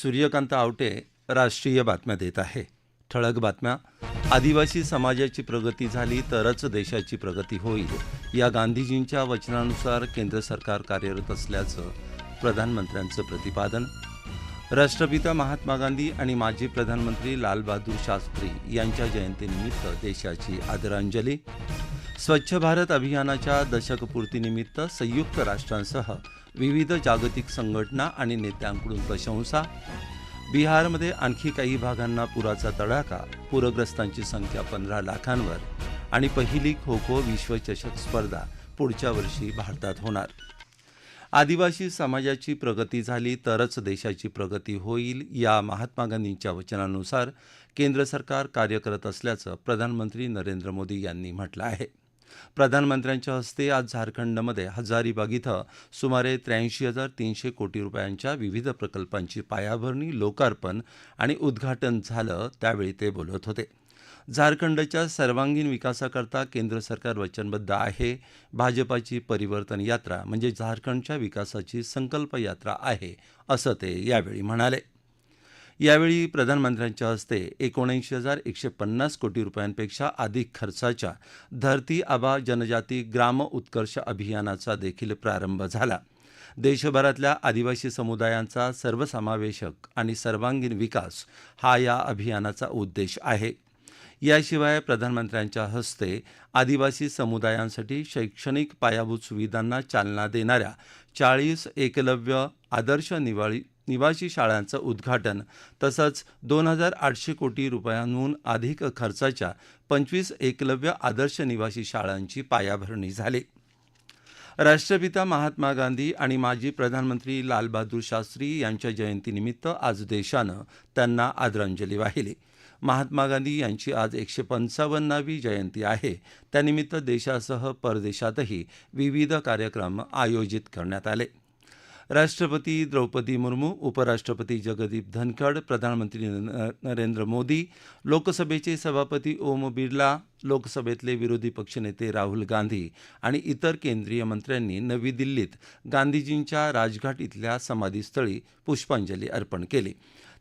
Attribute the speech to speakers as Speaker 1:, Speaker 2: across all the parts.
Speaker 1: सूर्यकांत आवटे राष्ट्रीय बातम्या देत आहे ठळक बातम्या आदिवासी समाजाची प्रगती झाली तरच देशाची प्रगती होईल या गांधीजींच्या वचनानुसार केंद्र सरकार कार्यरत असल्याचं प्रधानमंत्र्यांचं प्रतिपादन राष्ट्रपिता महात्मा गांधी आणि माजी प्रधानमंत्री लालबहादूर शास्त्री यांच्या जयंतीनिमित्त देशाची आदरांजली स्वच्छ भारत अभियानाच्या दशकपूर्तीनिमित्त संयुक्त राष्ट्रांसह विविध जागतिक संघटना आणि नेत्यांकडून प्रशंसा बिहारमध्ये आणखी काही भागांना पुराचा तडाखा पूरग्रस्तांची संख्या पंधरा लाखांवर आणि पहिली खो खो विश्वचषक स्पर्धा पुढच्या वर्षी भारतात होणार आदिवासी समाजाची प्रगती झाली तरच देशाची प्रगती होईल या महात्मा गांधींच्या वचनानुसार केंद्र सरकार कार्य करत असल्याचं प्रधानमंत्री नरेंद्र मोदी यांनी म्हटलं आहे प्रधानमंत्र्यांच्या हस्ते आज झारखंडमध्ये हजारीबाग इथं सुमारे त्र्याऐंशी हजार तीनशे कोटी रुपयांच्या विविध प्रकल्पांची पायाभरणी लोकार्पण आणि उद्घाटन झालं त्यावेळी ते बोलत होते झारखंडच्या सर्वांगीण विकासाकरता केंद्र सरकार वचनबद्ध आहे भाजपाची परिवर्तन यात्रा म्हणजे झारखंडच्या विकासाची संकल्प यात्रा आहे असं ते यावेळी म्हणाले यावेळी प्रधानमंत्र्यांच्या हस्ते एकोणऐंशी हजार एकशे पन्नास कोटी रुपयांपेक्षा अधिक खर्चाच्या धरती आबा जनजाती ग्राम उत्कर्ष अभियानाचा देखील प्रारंभ झाला देशभरातल्या आदिवासी समुदायांचा सर्वसमावेशक आणि सर्वांगीण विकास हा या अभियानाचा उद्देश आहे याशिवाय प्रधानमंत्र्यांच्या हस्ते आदिवासी समुदायांसाठी शैक्षणिक पायाभूत सुविधांना चालना देणाऱ्या चाळीस एकलव्य आदर्श निवाळी निवासी शाळांचं उद्घाटन तसंच दोन हजार आठशे कोटी रुपयांहून अधिक खर्चाच्या पंचवीस एकलव्य आदर्श निवासी शाळांची पायाभरणी झाली राष्ट्रपिता महात्मा गांधी आणि माजी प्रधानमंत्री लालबहादूर शास्त्री यांच्या जयंतीनिमित्त आज देशानं त्यांना आदरांजली वाहिली महात्मा गांधी यांची आज एकशे पंचावन्नावी जयंती आहे त्यानिमित्त देशासह परदेशातही विविध कार्यक्रम आयोजित करण्यात आले राष्ट्रपती द्रौपदी मुर्मू उपराष्ट्रपती जगदीप धनखड प्रधानमंत्री नरेंद्र मोदी लोकसभेचे सभापती ओम बिर्ला लोकसभेतले विरोधी पक्षनेते राहुल गांधी आणि इतर केंद्रीय मंत्र्यांनी नवी दिल्लीत गांधीजींच्या राजघाट इथल्या समाधीस्थळी पुष्पांजली अर्पण केली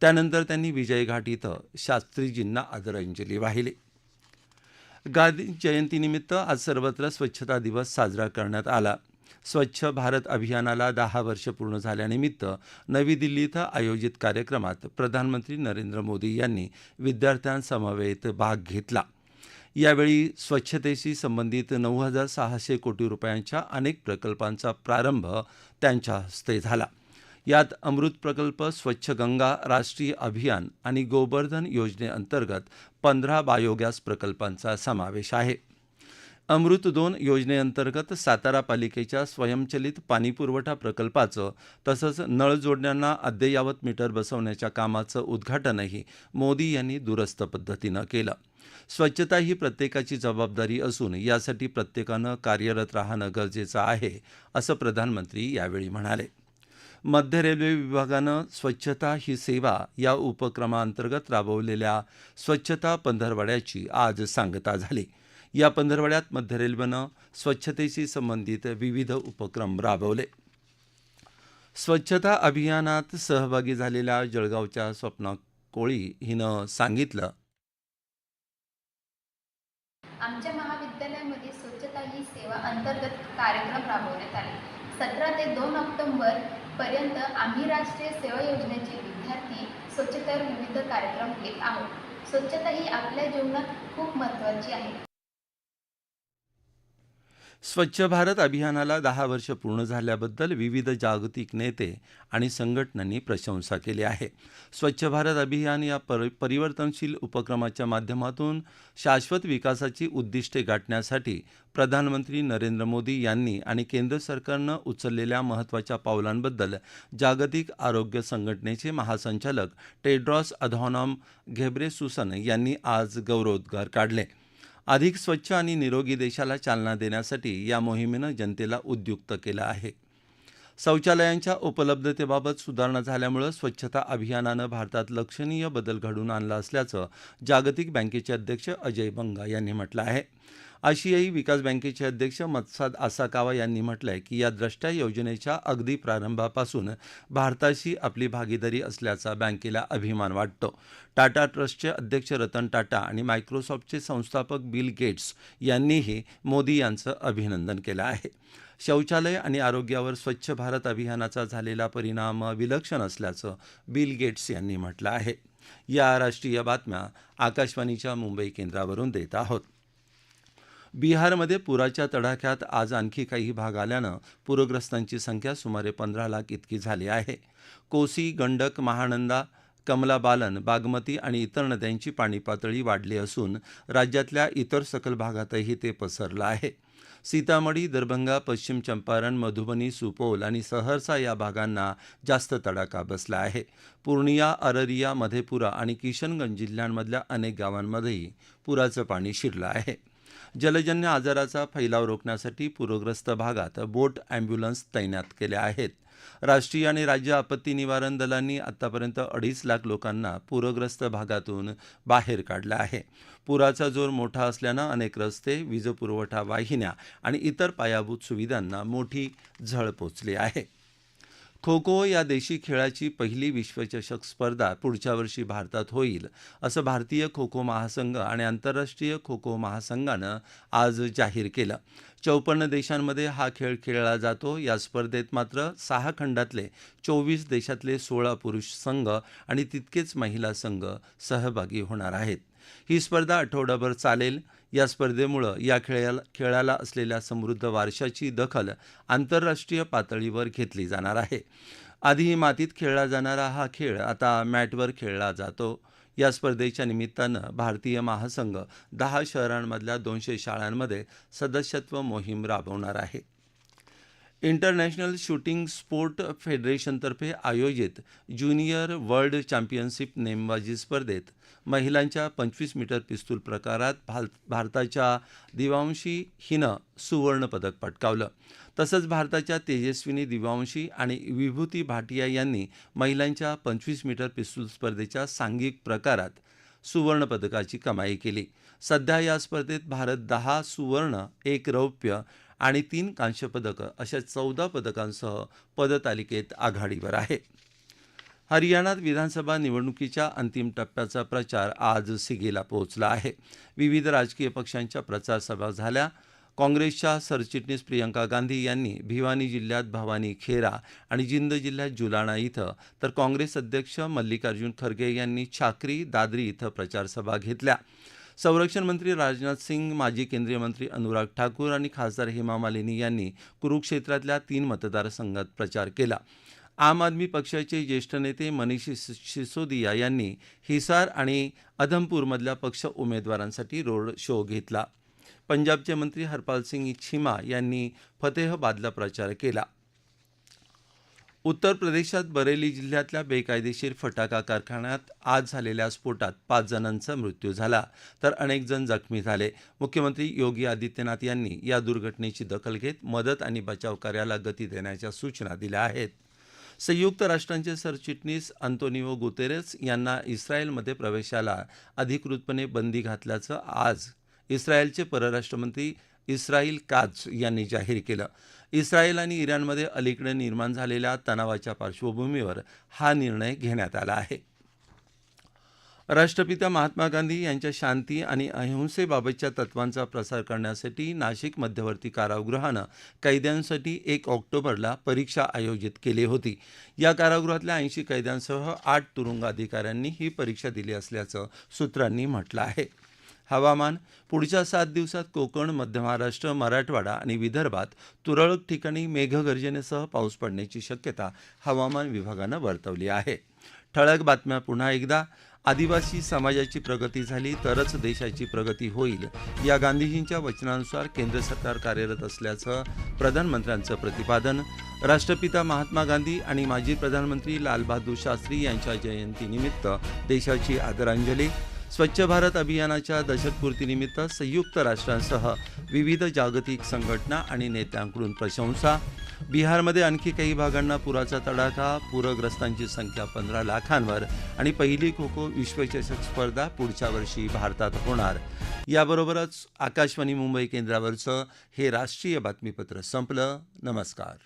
Speaker 1: त्यानंतर त्यांनी विजयघाट इथं शास्त्रीजींना आदरांजली वाहिली गांधी जयंतीनिमित्त आज सर्वत्र स्वच्छता दिवस साजरा करण्यात आला स्वच्छ भारत अभियानाला दहा वर्ष पूर्ण झाल्यानिमित्त नवी दिल्ली इथं आयोजित कार्यक्रमात प्रधानमंत्री नरेंद्र मोदी यांनी विद्यार्थ्यांसमवेत भाग घेतला यावेळी स्वच्छतेशी संबंधित नऊ हजार सहाशे कोटी रुपयांच्या अनेक प्रकल्पांचा प्रारंभ त्यांच्या हस्ते झाला यात अमृत प्रकल्प स्वच्छ गंगा राष्ट्रीय अभियान आणि गोवर्धन योजनेअंतर्गत पंधरा बायोगॅस प्रकल्पांचा समावेश आहे अमृत दोन योजनेअंतर्गत सातारा पालिकेच्या स्वयंचलित पाणीपुरवठा प्रकल्पाचं तसंच नळ जोडण्यांना अद्ययावत मीटर बसवण्याच्या कामाचं उद्घाटनही मोदी यांनी दुरस्त पद्धतीनं केलं स्वच्छता ही प्रत्येकाची जबाबदारी असून यासाठी प्रत्येकानं कार्यरत राहणं गरजेचं आहे असं प्रधानमंत्री यावेळी म्हणाले मध्य रेल्वे विभागानं स्वच्छता ही सेवा या उपक्रमाअंतर्गत राबवलेल्या स्वच्छता पंधरवड्याची आज सांगता झाली या पंधरवड्यात मध्य रेल्वेनं स्वच्छतेशी संबंधित विविध उपक्रम राबवले स्वच्छता अभियानात सहभागी झालेल्या जळगावच्या स्वप्ना कोळी हिनं सांगितलं आमच्या महाविद्यालयामध्ये स्वच्छता ही सेवा अंतर्गत कार्यक्रम राबवण्यात आले सतरा ते दोन ऑक्टोंबर पर्यंत आम्ही राष्ट्रीय सेवा योजनेचे विद्यार्थी स्वच्छतेवर विविध कार्यक्रम घेत आहोत स्वच्छता ही आपल्या जीवनात खूप महत्त्वाची आहे स्वच्छ भारत अभियानाला दहा वर्ष पूर्ण झाल्याबद्दल विविध जागतिक नेते आणि संघटनांनी प्रशंसा केली आहे स्वच्छ भारत अभियान या परिवर्तनशील उपक्रमाच्या माध्यमातून शाश्वत विकासाची उद्दिष्टे गाठण्यासाठी प्रधानमंत्री नरेंद्र मोदी यांनी आणि केंद्र सरकारनं उचललेल्या महत्त्वाच्या पावलांबद्दल जागतिक आरोग्य संघटनेचे महासंचालक टेड्रॉस अधॉनॉम घेब्रेसुसन यांनी आज गौरवोद्गार काढले अधिक स्वच्छ आणि निरोगी देशाला चालना देण्यासाठी या मोहिमेनं जनतेला उद्युक्त केलं आहे शौचालयांच्या उपलब्धतेबाबत सुधारणा झाल्यामुळे स्वच्छता अभियानानं भारतात लक्षणीय बदल घडून आणला असल्याचं जागतिक बँकेचे अध्यक्ष अजय बंगा यांनी म्हटलं आहे आशियाई विकास बँकेचे अध्यक्ष मत्साद आसाकावा यांनी म्हटलंय की या द्रष्ट्या योजनेच्या अगदी प्रारंभापासून भारताशी आपली भागीदारी असल्याचा बँकेला अभिमान वाटतो टाटा ट्रस्टचे अध्यक्ष रतन टाटा आणि मायक्रोसॉफ्टचे संस्थापक बिल गेट्स यांनीही मोदी यांचं अभिनंदन केलं आहे शौचालय आणि आरोग्यावर स्वच्छ भारत अभियानाचा झालेला परिणाम विलक्षण असल्याचं बिल गेट्स यांनी म्हटलं आहे या राष्ट्रीय बातम्या आकाशवाणीच्या मुंबई केंद्रावरून देत आहोत बिहारमध्ये पुराच्या तडाख्यात आज आणखी काही भाग आल्यानं पूरग्रस्तांची संख्या सुमारे पंधरा लाख इतकी झाली आहे कोसी गंडक महानंदा कमला बालन बागमती आणि इतर नद्यांची पाणी पातळी वाढली असून राज्यातल्या इतर सकल भागातही ते पसरलं आहे सीतामढी दरभंगा पश्चिम चंपारण मधुबनी सुपोल आणि सहरसा या भागांना जास्त तडाखा बसला आहे पूर्णिया अररिया मधेपुरा आणि किशनगंज जिल्ह्यांमधल्या अनेक गावांमध्येही पुराचं पाणी शिरलं आहे जलजन्य आजाराचा फैलाव रोखण्यासाठी पूरग्रस्त भागात बोट अँब्युलन्स तैनात केल्या आहेत राष्ट्रीय आणि राज्य आपत्ती निवारण दलांनी आतापर्यंत अडीच लाख लोकांना पूरग्रस्त भागातून बाहेर काढलं आहे पुराचा जोर मोठा असल्यानं अनेक रस्ते वीजपुरवठा वाहिन्या आणि इतर पायाभूत सुविधांना मोठी झळ पोचली आहे खो खो या देशी खेळाची पहिली विश्वचषक स्पर्धा पुढच्या वर्षी भारतात होईल असं भारतीय खो खो महासंघ आणि आंतरराष्ट्रीय खो खो महासंघानं आज जाहीर केलं चौपन्न देशांमध्ये हा खेळ खेळला जातो या स्पर्धेत मात्र सहा खंडातले चोवीस देशातले सोळा पुरुष संघ आणि तितकेच महिला संघ सहभागी होणार आहेत ही स्पर्धा आठवडाभर चालेल या स्पर्धेमुळं या खेळाला खेळाला असलेल्या समृद्ध वारशाची दखल आंतरराष्ट्रीय पातळीवर घेतली जाणार आहे आधीही मातीत खेळला जाणारा हा खेळ आता मॅटवर खेळला जातो या स्पर्धेच्या निमित्तानं भारतीय महासंघ दहा शहरांमधल्या दोनशे शाळांमध्ये सदस्यत्व मोहीम राबवणार आहे इंटरनॅशनल शूटिंग स्पोर्ट फेडरेशनतर्फे आयोजित ज्युनियर वर्ल्ड चॅम्पियनशिप नेमबाजी स्पर्धेत महिलांच्या पंचवीस मीटर पिस्तूल प्रकारात भारताच्या दिवांशी हिनं सुवर्णपदक पटकावलं तसंच भारताच्या तेजस्विनी दिवांशी आणि विभूती भाटिया यांनी महिलांच्या पंचवीस मीटर पिस्तूल स्पर्धेच्या सांघिक प्रकारात सुवर्णपदकाची कमाई केली सध्या या स्पर्धेत भारत दहा सुवर्ण एक रौप्य आणि तीन कांस्य पदकं अशा चौदा पदकांसह पदतालिकेत आघाडीवर आहे हरियाणात विधानसभा निवडणुकीच्या अंतिम टप्प्याचा प्रचार आज सिगेला पोहोचला आहे विविध राजकीय पक्षांच्या प्रचारसभा झाल्या काँग्रेसच्या सरचिटणीस प्रियंका गांधी यांनी भिवानी जिल्ह्यात भवानी खेरा आणि जिंद जिल्ह्यात जुलाणा इथं तर काँग्रेस अध्यक्ष मल्लिकार्जुन खरगे यांनी छाकरी दादरी इथं प्रचारसभा घेतल्या संरक्षण मंत्री राजनाथ सिंग माजी केंद्रीय मंत्री अनुराग ठाकूर आणि खासदार हेमा मालिनी यांनी कुरुक्षेत्रातल्या तीन मतदारसंघात प्रचार केला आम आदमी पक्षाचे ज्येष्ठ नेते मनीष सिसोदिया यांनी हिसार आणि अधमपूरमधल्या पक्ष उमेदवारांसाठी रोड शो घेतला पंजाबचे मंत्री हरपाल सिंग छिमा यांनी फतेहबादला प्रचार केला उत्तर प्रदेशात बरेली जिल्ह्यातल्या बेकायदेशीर फटाका कारखान्यात आज झालेल्या स्फोटात पाच जणांचा मृत्यू झाला तर अनेक जण जखमी झाले मुख्यमंत्री योगी आदित्यनाथ यांनी या दुर्घटनेची दखल घेत मदत आणि बचाव कार्याला गती देण्याच्या सूचना दिल्या आहेत संयुक्त राष्ट्रांचे सरचिटणीस अंतोनिओ गुतेरेस यांना इस्रायलमध्ये प्रवेशाला अधिकृतपणे बंदी घातल्याचं आज इस्रायलचे परराष्ट्रमंत्री इस्रायल काच यांनी जाहीर केलं इस्रायल आणि इराणमध्ये अलीकडे निर्माण झालेल्या तणावाच्या पार्श्वभूमीवर हा निर्णय घेण्यात आला आहे राष्ट्रपिता महात्मा गांधी यांच्या शांती आणि अहिंसेबाबतच्या तत्वांचा प्रसार करण्यासाठी नाशिक मध्यवर्ती कारागृहानं कैद्यांसाठी एक ऑक्टोबरला परीक्षा आयोजित केली होती या कारागृहातल्या ऐंशी कैद्यांसह आठ तुरुंग अधिकाऱ्यांनी ही परीक्षा दिली असल्याचं सूत्रांनी म्हटलं आहे हवामान पुढच्या सात दिवसात कोकण मध्य महाराष्ट्र मराठवाडा आणि विदर्भात तुरळक ठिकाणी मेघगर्जनेसह पाऊस पडण्याची शक्यता हवामान विभागानं वर्तवली आहे ठळक बातम्या पुन्हा एकदा आदिवासी समाजाची प्रगती झाली तरच देशाची प्रगती होईल या गांधीजींच्या वचनानुसार केंद्र सरकार कार्यरत असल्याचं प्रधानमंत्र्यांचं प्रतिपादन राष्ट्रपिता महात्मा गांधी आणि माजी प्रधानमंत्री लालबहादूर शास्त्री यांच्या जयंतीनिमित्त देशाची आदरांजली स्वच्छ भारत अभियानाच्या दशकपूर्तीनिमित्त संयुक्त राष्ट्रांसह विविध जागतिक संघटना आणि नेत्यांकडून प्रशंसा बिहारमध्ये आणखी काही भागांना पुराचा तडाखा पूरग्रस्तांची संख्या पंधरा लाखांवर आणि पहिली खो खो विश्वचषक स्पर्धा पुढच्या वर्षी भारतात होणार याबरोबरच आकाशवाणी मुंबई केंद्रावरचं हे राष्ट्रीय बातमीपत्र संपलं नमस्कार